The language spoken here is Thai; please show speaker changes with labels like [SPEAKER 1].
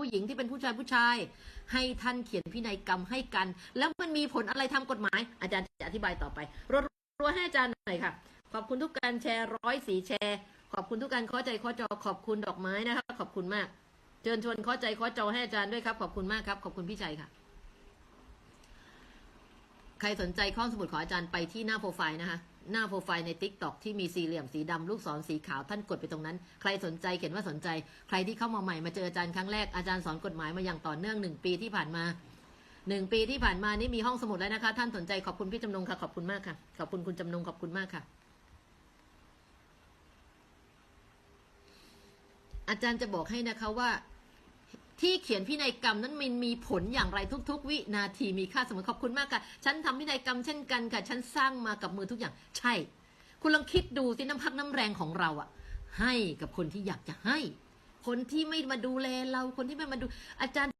[SPEAKER 1] ผู้หญิงที่เป็นผู้ชายผู้ชาย ให้ท่านเขียนพินัยกรรมให้กัน แล้วมันมีผลอะไรทำกฎหมาย อาจารย์จะอธิบายต่อไปรัวรัวๆให้อาจารย์หน่อยค่ะ ขอบคุณทุกการแชร์ร้อยสีแชร์ ขอบคุณทุกการข้าใจข้อจอขอบคุณดอกไม้นะคะขอบคุณมากเชิญชวนข้าใจข้อจอให้อาจารย์ด้วยครับ ขอบคุณมากครับ ขอบคุณพี่ชัยค่ะ ใครสนใจข้อสมุดของอาจารย์ไปที่หน้าโปรไฟล์นะคะ หน้าโปรไฟล์ใน t ิ k t o k ที่มีสี่เหลี่ยมสีดำลูกศรสีขาวท่านกดไปตรงนั้น ใครสนใจเขียนว่าสนใจ ใครที่เข้ามาใหม่มาเจออาจารย์ครั้งแรกอาจารย์สอนกฎหมายมาอย่างต่อเนื่องหนึ่งปีที่ผ่านมาหนึ่งปีที่ผ่านมานี่มีห้องสมุดแล้วนะคะ ท่านสนใจขอบคุณพี่จำนงค่ะขอบคุณมากค่ะ ขอบคุณคุณจำนงขอบคุณมากค่ะ อาจารย์จะบอกให้นะคะว่า ที่เขียนพินัยกรรมนั้นมันมีผลอย่างไรทุก ๆ วินาทีมีค่าเสมอขอบคุณมากค่ะ ฉันทำพินัยกรรมเช่นกันค่ะ ฉันสร้างมากับมือทุกอย่าง ใช่ คุณลองคิดดูสิน้ำพักน้ำแรงของเราอะให้กับคนที่อยากจะให้ คนที่ไม่มาดูแลเราคนที่ไม่มาดูอาจารย์